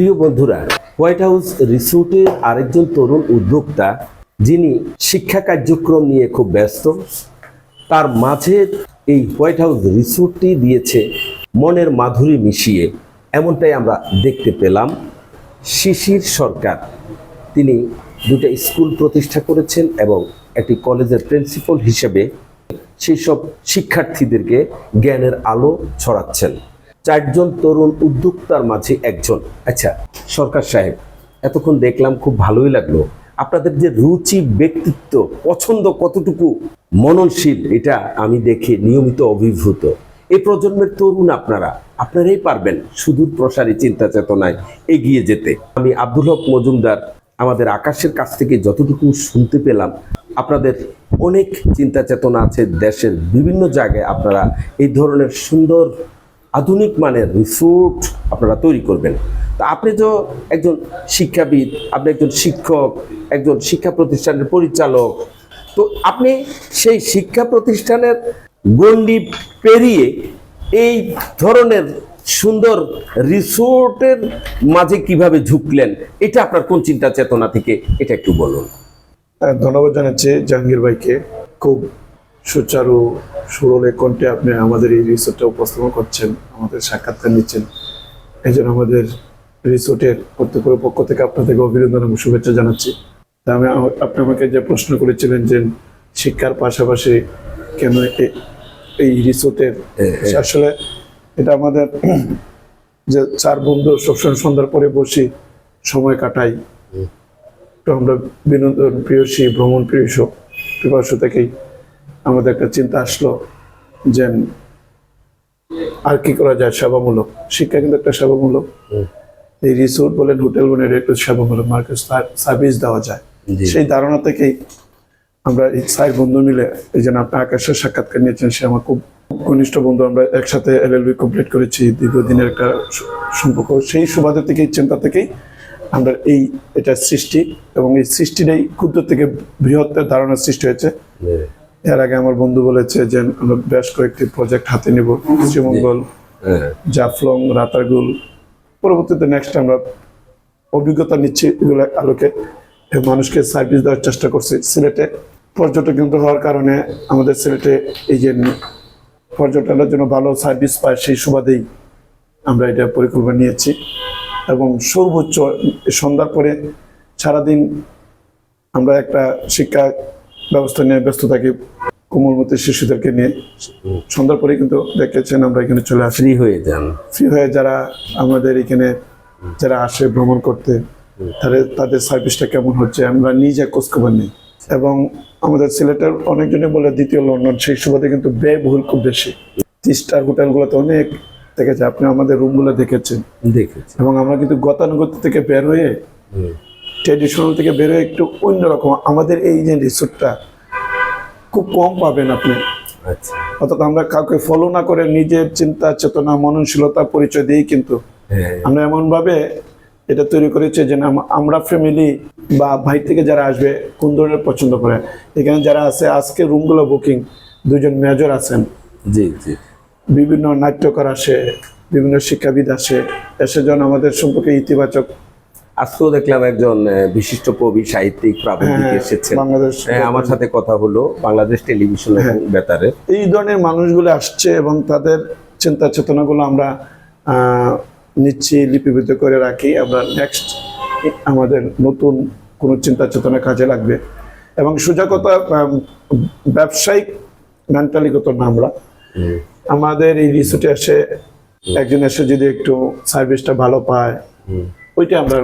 প্রিয় বন্ধুরা white house রিসোর্টের আরেকজন তরুণ উদ্যোক্তা, যিনি শিক্ষা কার্যক্রম নিয়ে খুব ব্যস্ত, তার মাঝে এই হোয়াইট হাউস রিসোর্টটি দিয়েছে মনের মাধুরী মিশিয়ে। এমনটাই আমরা দেখতে পেলাম শিশির সরকার। তিনি দুটো স্কুল প্রতিষ্ঠা করেছেন এবং একটি কলেজের প্রিন্সিপাল হিসেবে সেই সব শিক্ষার্থীদেরকে জ্ঞানের আলো ছড়াচ্ছেন। চারজন তরুণ উদ্যোক্তার মাঝে একজন। আচ্ছা সরকার সাহেব, এতক্ষণ দেখলাম খুব ভালোই লাগল। আপনাদের যে রুচি, ব্যক্তিত্ব, পছন্দ কতটুকু মননশীল, এটা আমি দেখে নিয়মিত অভিভূত। এই প্রজন্মের তরুণ আপনারা, আপনারাই পারবেন সুদূর প্রসারী চিন্তা চেতনায় এগিয়ে যেতে। আমি আব্দুল হক মজুমদার, আমাদের আকাশের কাছ থেকে যতটুকু শুনতে পেলাম, আপনাদের অনেক চিন্তা চেতনা আছে দেশের বিভিন্ন জায়গায় আপনারা এই ধরনের সুন্দর আধুনিক মানের রিসোর্ট আপনারা তৈরি করবেন। তা আপনি তো একজন শিক্ষাবিদ, আপনি একজন শিক্ষক, একজন শিক্ষা প্রতিষ্ঠানের পরিচালক, তো আপনি সেই শিক্ষা প্রতিষ্ঠানের গণ্ডি পেরিয়ে এই ধরনের সুন্দর রিসোর্টের মাঝে কীভাবে ঝুঁকলেন, এটা আপনার কোন চিন্তা চেতনা থেকে, এটা একটু বলুন। ধন্যবাদ জানাচ্ছি জাহাঙ্গীর ভাইকে। খুব সুচারু সুরলে কণ্ঠে আপনি আমাদের এই রিসোর্টটা উপস্থাপন করছেন আমাদের সাক্ষাৎকার নিচ্ছেন। এই জন্য আমাদের রিসোর্টের কর্তৃপক্ষের পক্ষ থেকে আপনাদেরকে অভিনন্দন এবং শুভেচ্ছা জানাচ্ছি। তা আমি আপনি আমাকে যে প্রশ্ন করেছিলেন যে শিক্ষার পাশাপাশি কেন এই রিসোর্টের আসলে এটা আমাদের যে চার বন্ধু সবসময় সন্ধ্যার পরে বসি সময় কাটাই। তো আমরা বিনোদন প্রিয়সী ভ্রমণ প্রিয়সী পিপাসু থেকেই আমাদের একটা চিন্তা আসলো যে আর কি করা যায় সেবামূলক? শিক্ষা কিন্তু একটা সেবামূলক। এই রিসোর্ট বলেন হোটেল বলেন একটু সেবামূলক। মার্কেট সার্ভিস দেওয়া যায়। সেই ধারণা থেকেই আমরা এই বন্ধু মিলে এই জন্য আপনি আকাশের সাক্ষাৎকার নিয়েছেন সে আমার খুব ঘনিষ্ঠ বন্ধু আমরা একসাথে এলএলবি কমপ্লিট করেছি দীর্ঘদিনের একটা সম্পর্ক। সেই সুবাদে থেকে এই চিন্তা থেকেই আমরা এই এটা সৃষ্টি এবং এই সৃষ্টিটাই ক্ষুদ্র থেকে বৃহত্তর ধারণার সৃষ্টি হয়েছে। এর আগে আমার বন্ধু বলেছে যে আমরা বেশ কয়েকটি প্রজেক্ট হাতে নিব শ্রীমঙ্গল হ্যাঁ। জাফলং রাতারগুল। পরবর্তীতে নেক্সট আমরা অভিজ্ঞতা নিচ্ছি এগুলো আলোকে। মানুষকে সার্ভিস দেওয়ার চেষ্টা করছি সিলেটে। পর্যটক কেন্দ্র হওয়ার কারণে আমাদের সিলেটে এই যে পর্যটনের জন্য ভালো সার্ভিস পায় সেই সুবাদেই আমরা এটা পরিকল্পনা নিয়েছি। এবং সর্বোচ্চ সন্ধ্যার পরে সারাদিন আমরা একটা শিক্ষা ব্যবস্থা নিয়ে ব্যস্ত থাকি কোমলমতি শিশুদেরকে নিয়ে। সন্ধ্যার পরে কিন্তু দেখেছেন আমরা এখানে চলে আসি ফ্রি হয়ে যান। ফ্রি হয়ে যারা আমাদের এখানে যারা আসে ভ্রমণ করতে তাদের তাদের সার্ভিসটা কেমন হচ্ছে? আমরা নিজে খোঁজখবর নিই। এবং আমাদের সিলেটের অনেকজনে বলে দ্বিতীয় লন্ডন সেই সুবাদে কিন্তু ব্যয়বহুল খুব বেশি। থ্রি স্টার হোটেলগুলোতে অনেক দেখেছে আপনি আমাদের রুমগুলো দেখেছেন। দেখেছি। এবং আমরা কিন্তু গতানুগত থেকে বের হয়ে ট্রেডিশনাল থেকে বের হয়ে একটু অন্যরকম আমাদের এই যে রিসোর্টটা খুব কম পাবেন আপনি। আচ্ছা। অর্থাৎ আমরা কাউকে ফলো না করে নিজের চিন্তা চেতনা মননশীলতা পরিচয় দিয়েই কিন্তু হ্যাঁ আমরা এমনভাবে এটা তৈরি করেছি যে আমরা ফ্যামিলি বা ভাই থেকে যারা আসবে কোন ধরনের পছন্দ করে? এখানে যারা আছে আজকে রুমগুলো বুকিং দুজন মেজর আছেন। জি জি। বিভিন্ন নাট্যকার আসে বিভিন্ন শিক্ষাবিদ আসে এসে যেন আমাদের সম্পর্কে ইতিবাচক আজকেও দেখলাম একজন বিশিষ্ট কবি সাহিত্যিক প্রাবন্ধিক হ্যাঁ, এসেছেন। হ্যাঁ, আমার সাথে কথা হলো বাংলাদেশ টেলিভিশন এবং বেতারে এই ধরনের মানুষগুলো আসছে এবং তাদের চিন্তা চেতনাগুলো আমরা নিচ্ছি লিপিবদ্ধ করে রাখি। আমরা নেক্সট আমাদের নতুন কোনো চিন্তা চেতনা কাজে লাগবে। এবং সোজা কথা ব্যবসায়িক মেন্টালিগত না আমরা আমাদের এই রিসোর্টে এসে একজন এসে যদি একটু সার্ভিসটা ভালো পায় ওইটা আমরা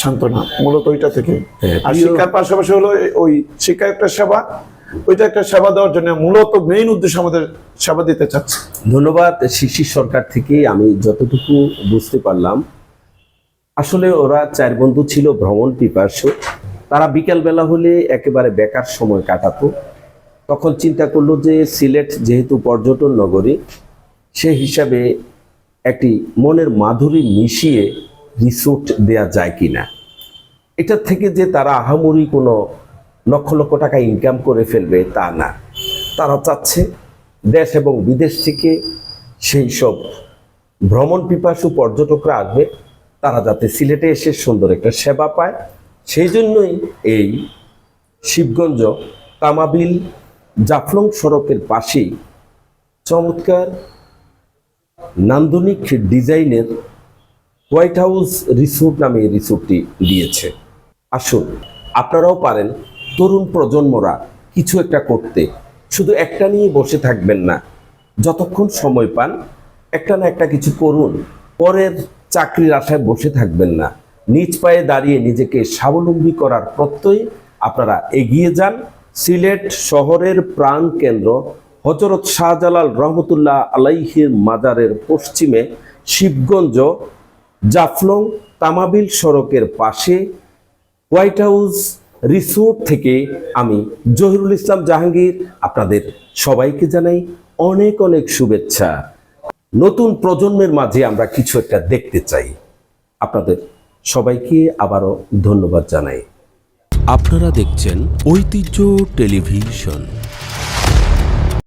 সান্ত্বনা মূলত ওইটা থেকে। হ্যাঁ, আর শিক্ষার পাশাপাশি হলো ওই শিক্ষা একটা সেবা ওইটা একটা সেবা দেওয়ার জন্য মূলত মেইন উদ্দেশ্য আমাদের সেবা দিতে চাচ্ছি। ধন্যবাদ শিশির সরকার থেকে আমি যতটুকু বুঝতে পারলাম। আসলে ওরা চার বন্ধু ছিল ভ্রমণ পিপাসু। তারা বিকেলবেলা হলে একেবারে বেকার সময় কাটাতো। তখন চিন্তা করল যে সিলেট যেহেতু পর্যটন নগরী সে হিসাবে একটি মনের মাধুরী মিশিয়ে রিসোর্ট দেয়া যায় কি না এটার থেকে যে তারা আহামরি কোনো লক্ষ লক্ষ টাকা ইনকাম করে ফেলবে তা না। তারা চাচ্ছে দেশ এবং বিদেশ থেকে সেই সব ভ্রমণ পিপাসু পর্যটকরা আসবে। তারা যাতে সিলেটে এসে সুন্দর একটা সেবা পায়। সেই জন্যই এই শিবগঞ্জ তামাবিল জাফলং সড়কের পাশেই চমৎকার নান্দনিক ডিজাইনের হোয়াইট হাউস রিসোর্ট নামে এই রিসোর্টটি দিয়েছে। আসুন, আপনারাও পারেন। তরুণ প্রজন্মরা কিছু একটা করতে। শুধু একটা নিয়ে বসে থাকবেন না। যতক্ষণ সময় পান, একটা না একটা কিছু করুন। পরের চাকরির আশায় বসে থাকবেন না। নিজ পায়ে দাঁড়িয়ে নিজেকে স্বাবলম্বী করার প্রত্যয় আপনারা এগিয়ে যান। সিলেট শহরের প্রাণ কেন্দ্র হজরত শাহজালাল রহমতুল্লাহ আলাইহির মাজারের পশ্চিমে শিবগঞ্জ জাফলং তামাবিল সড়কের পাশে হোয়াইট হাউস রিসোর্ট থেকে আমি জহিরুল ইসলাম জাহাঙ্গীর আপনাদের সবাইকে জানাই অনেক অনেক শুভেচ্ছা। নতুন প্রজন্মের মাঝে আমরা কিছু একটা দেখতে চাই। আপনাদের সবাইকে আবারও ধন্যবাদ জানাই। আপনারা দেখছেন ঐতিহ্য টেলিভিশন।